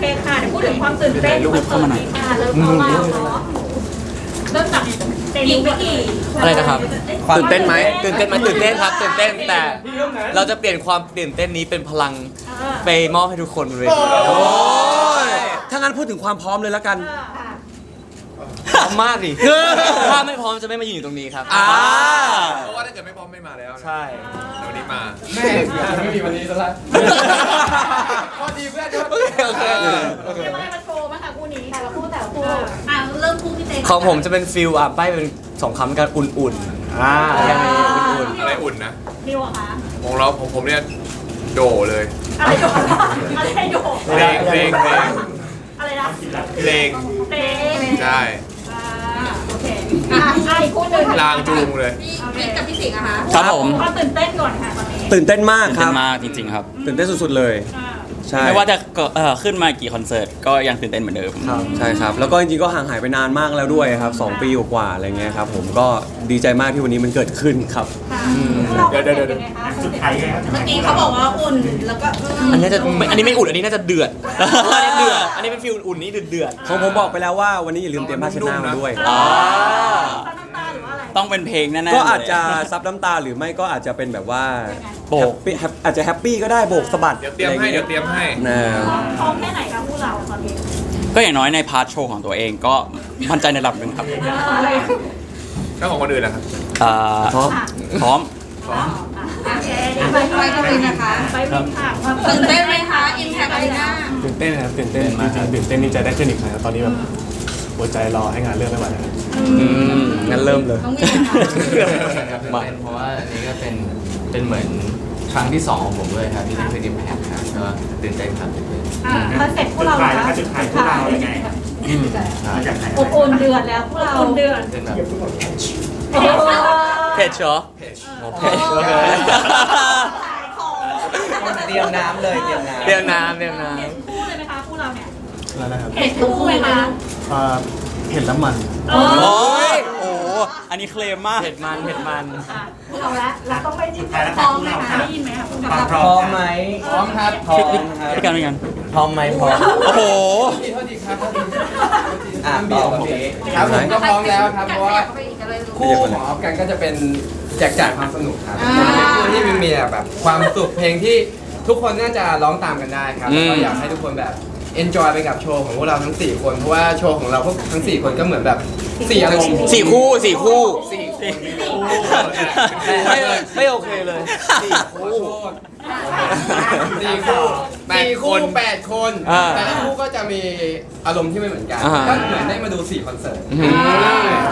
เคค่ะเดี๋ยวพูดถึงความตื่นเต้นคอนเสิร์ตนี้ค่ะเริ่มเข้ามาเนาะเริ่มจากกี่ไม่กี่อะไรนะครับ ตื่นเต้นไหมตื่นเต้นไหมตื่นเต้นครับ ตื่นเต้นแต่เราจะเปลี่ยนความตื่นเต้นนี้เป็นพลังไปมอบให้ทุกคนเลยโอ้ยถ้างั้นพูดถึงความพร้อมเลยแล้วกันพร้อมมากดิถ้าไม่พร้อมจะไม่มายืนอยู่ตรงนี้ครับอ่าเพราะว่าถ้าเกิดไม่พร้อมไม่มาแล้วนะใช่แต่วันนี้มาแม่ไม่มีวันนี้ซะละ พอดีเพื่อนโอเคโอเคโอเคมามาโชว์มาค่ะคู่นี้แต่ละคู่แต่ละคู่อะเริ่มคู่พี่เต้ของผมจะเป็นฟิลอะป้ายเป็นสองคำกันอุ่นๆอ่ายังไงอุ่นอะไรอุ่นนะนิวอะคะของเราผมผมเนี่ยโดเลยอะไรโดดอะไรโดดเพลงเพลงเพลงอะไรนะเพลงเต้ใช่อ่าโอเคอะอะอีกคู่หนึ่งลางจูงเลยพี่กับพี่สิงห์อะคะครับผมความตื่นเต้นก่อนค่ะตอนนี้ตื่นเต้นมากตื่นคเต้รับนมากจริงๆครับ ตื่นเต้นสุดๆเลยอ่า ใช่ ไม่ว่าจะก็เอ่อขึ้นมากี่คอนเสิร์ตก็ยังตื่นเต้นเหมือนเดิมใช่ครับ แล้วก็จริงๆก็ห่างหายไปนานมากแล้วด้วยครับสองปีกว่าๆอะไรเงี้ยครับผมก็ดีใจมากที่วันนี้มันเกิดขึ้นครับ เดี๋ยวเดี๋ยวเดี๋ยวสุดท้ายเมื่อกี้เขาบอกว่าอุ่นแล้วก็ๆอันนี้จะไม่อันนี้ไม่อุ่นอันนี้น่าจะเดือด อันนี้เดือด อันนี้เป็นฟิลอุ่นๆนี่เดือดเดือดของผมบอกไปแล้วว่าวันนี้อย่าลืมเตรียมผ้าเช็ดหน้ามาด้วยอ่าน้ำ ตาหรือว่าอะไรต้องเป็นเพลงแน่ๆก็อาจจะเลย ซับน้ำตาหรือไม่ก็อาจจะเป็นแบบว่าโบกแฮปปี้แฮปอาจจะแฮปปี้ก็ได้โบกสะบัดเดี๋ยวเตรียมให้ เดี๋ยวเตรียมให้ นะพร้อมแค่ไหนคะคู่เราตอนนี้ก็อย่างน้อยในพาร์ทโชว์ของตัวเองก็มั่นใจในระดับหนึ่งครับอะไรแล้วของคนอื่นนะครับอ่าพร้อม พร้อม โอเคไปไปกันเลยนะคะไปวิ่งค่ะความตื่นเต้นไหมคะอินแพคอารีนาตื่นเต้นนะครับตื่นเต้นจริงๆตื่นเต้นที่จะได้ขึ้นอีกครั้งตอนนี้แบบหัวใจรอให้งานเริ่มไม่ไหวแล้วครับ อืมงั้นเริ่มเลยต้องมีนะคะตื่นเต้นเพราะว่าอันนี้ก็เป็นเป็นเหมือนครั้งที่สองของผมเลยครับที่ได้ขึ้นอิมแพคครับก็ตื่นเต้นครับตื่นเต้นคอนเซ็ปต์พวกเราคะจุดขายพวกเรายังไงอบอุ่นเดือดแล้วพวกเราอบอุ่นเดือด เป็นแบบเผ็ดเหรอเผ็ดโอเคเตรียมน้ำเลยเตรียมน้ำเตรียมน้ำเตรียมน้เผ็ดคู่เลยไหมคะคู่เราเนี่ยแล้วนะครับเผ็ดคู่ไหมคะอ่า เห็นแล้วมันโอ้โอ้ยโอ้โหอันนี้เคลมมากำเผ็ดมันเผ็ดมันเอาละเราต้องไปจิ้มพร้อมไหมคะได้ยินไหมคะคุณกับพร้อมไหมพร้อมครับพร้อมพี่กันพี่กันพร้อมไหมพร้อมโอ้โหอะต่อผมครับผมก็พร้อมแล้วครับเพราะว่าไปอีกอะไรรู้คู่ของออฟกันก็จะเป็นแจกจ่ายความสนุกครับเป็นคู่ที่มันมีแบบความสุขเพลงที่ทุกคนน่าจะร้องตามกันได้ครับแล้วก็อยากให้ทุกคนแบบ enjoy ไปกับโชว์ของพวกเราทั้ง 4 คน เพราะว่าโชว์ของเราพวกทั้ง 4 คนก็เหมือนแบบ4อารมณ์สี่คู่สี่คู่ไม่ไม่ไม่โอเคเลยสี่คู่สี่คู่สี่คู่แปดคนอ่าแต่ละคู่ก็จะมีอารมณ์ที่ไม่เหมือนกันอ่าก็เหมือนได้มาดู4คอนเสิร์ตอืม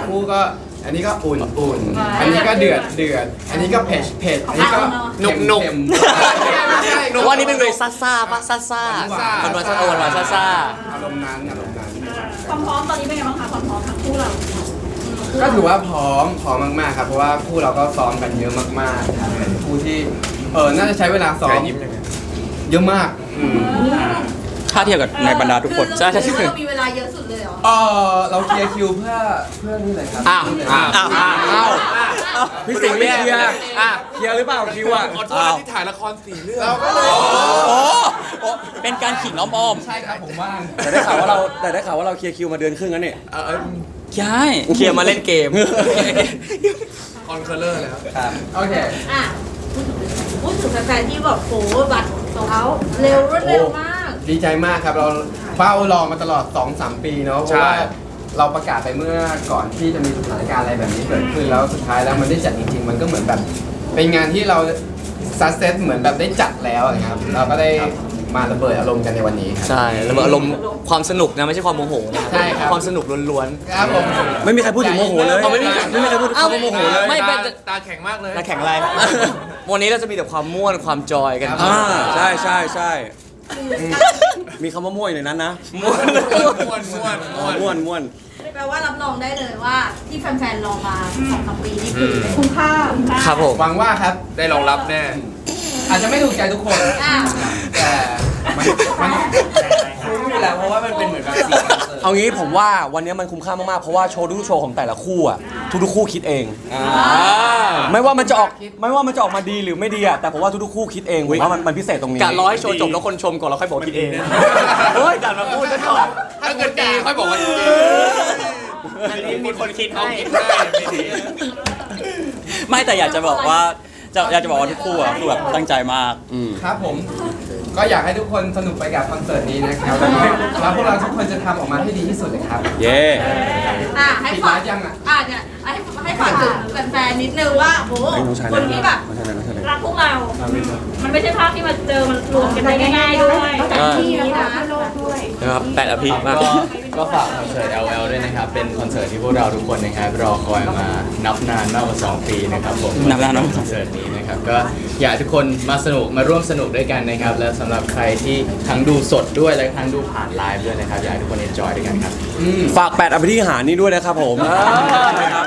คู่ก็ อันนี้ก็อุ่นอุ่นอันนี้ก็เดือดเดือด อันนี้ก็เผ็ดเผ็ดอันนี้ก็เค็มเค็มไม่ใช่หนูว่านี่เป็นเวซ่าซ่าปะซ่าซ่าหวานๆมันหวานซ่าหวานหวานซ่าซ่าอารมณ์นั้นอารมณ์นั้นความพร้อมตอนนี้เป็นไงบ้างคะความพร้อมทั้งคู่เราก็ถือว่าพร้อมพร้อมมากๆครับเพราะว่าคู่เราก็ซ้อมกันเยอะมากๆครับเป็นคู่ที่เออน่าจะใช้เวลาซ้อมยิ้มยังไงเยอะมากอืม ถ้าเทียบกับในบรรดาทุกคน ใช่ใช่เรามีเวลาเยอะสุดเลยเหรอ เออเราเคลียร์คิวเพื่อเพื่อนี่เลยครับอ้าวอ้าว อ้าวอ้าวพี่สิงห์ไม่เคลียร์อะเคลียร์หรือเปล่าคิวอะขอโทษนะที่ถ่ายละครสี่เรื่องเราก็เลยโอ้โอ้เป็นการขิงอ้อมใช่ครับผมว่างแต่ได้ข่าวว่าเราแต่ได้ข่าวว่าเราเคลียร์คิวมาเดือนครึ่งแล้วเนี่ยเออเออๆใช่เคลียร์มาเล่นเกมคอนเคอร์เลอร์แล้วครับโอเคอะพูดถึงแฟนๆที่แบบโหบัตรโซเอาเร็วรวดเร็วมาก ดีใจมากครับ เราเฝ้ารอมาตลอด 2-3 ปีเนาะเพราะว่าเราประกาศไปเมื่อก่อนที่จะมีสถานการณ์อะไรแบบนี้เกิดขึ้นแล้วสุดท้ายแล้วมันได้จัดจริงๆ มันก็เหมือนแบบ เป็นงานที่เราซัสเซตเหมือนแบบได้จัดแล้วนะครับ เราก็ได้มาระเบิดอารมณ์กันในวันนี้ครับ ใช่แล้วมันอารมณ์ความสนุกนะไม่ใช่ความโมโหนะใช่ครับ ความสนุกล้วนครับผม ไม่มีใครพูดถึงโมโหเลยเอาไม่มีไม่มีใครพูดถึงคำว่าโมโหเลยไม่เป็นตาตาแข็งมากเลยๆและแข็งแรงวันนี้เราจะมีแต่ความม่วนความจอยกัน อ่าใช่ใช่ใช่อื มมีคำว่าม่วยในนั้นนะม่วนม้วนม้วนม้วนม่วนม่วน แปลว่ารับรองได้เลยว่าที่แฟนๆรอมาสองสามปีนี่คือคุ้มค่าคุ้มค่าครับผม หวังว่าครับ ได้รองรับแน่ อาจจะไม่ถูกใจทุกคน อะแต่มันมัน เอางี้ผมว่าวันนี้มันคุ้มค่ามากๆ เพราะว่าโชว์ทุกโชว์ของแต่ละคู่อะทุกๆคู่คิดเองไม่ว่ามันจะออกไม่ว่ามันจะออกมาดีหรือไม่ดีอะแต่ผมว่าทุกๆคู่คิดเองผมว่ามันมันพิเศษตรงนี้กะร้อยโชว์จบแล้วคนชมก่อนแล้วค่อยบอกคิดเองเฮ้ยดันมาพูดซะก่อนถ้าเกิดดีค่อยบอกว่าดีอันนี้มีคนคิดเขาให้คิดได้ไม่ดีไม่แต่อยากจะบอกว่าจะอยากจะบอกว่าทุกคู่อะคือแบบตั้งใจมากอืมครับผม ก็อยากให้ทุกคนสนุกไปกับคอนเสิร์ตนี้นะครับแล้วก็แล้วพวกเราทุกคนจะทำออกมาให้ดีที่สุดเลยครับเย้ อะให้ปิดฝาร้ากนยังอะ อะเนี่ยให้ให้ ฝากถึงแฟนๆนิดนึงว่าโอ้โหไอ้น้องชายคนที่แบบน้องชายน้องชายรักพวกเรา มันไม่ใช่ภาพที่มาเจอมันรวมกันได้ง่ายๆด้วยที่นะนะครับแปดอภิมากก็ก็ฝากคอนเสิร์ต LL ด้วยนะครับ เป็นคอนเสิร์ตที่พวกเราทุกคนนะครับรอคอยมานับนานมากกว่า 2 ปีนะครับผมนับนานมากคอนเสิร์ตนี้นะครับก็อยากให้ทุกคนมาสนุกมาร่วมสนุกด้วยกันนะครับ และสำหรับใครที่ทั้งดูสดด้วยและทั้งดูผ่านไลฟ์ด้วยนะครับอยากให้ทุกคนเอนจอยด้วยกันครับฝากแปดอภิธิหารนี่ด้วยนะครับผมครับอะไรนะ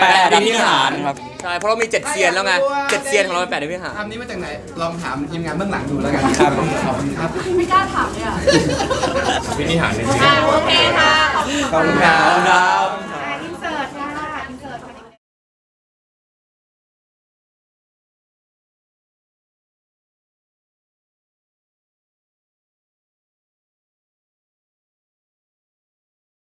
แปดอภินิหารครับ ใช่เพราะเรามีเจ็ดเซียนแล้วไงเจ็ดเซียนของเราเป็นแปดอภิหาร คำนี้มาจากไหน ลองถามทีมงานเบื้องหลังดูแล้วกันครับ ขอบคุณครับ ไม่กล้าถามเลยอะพินิหารจริง อะโอเคค่ะ ขอบคุณ ขอบคุณครับ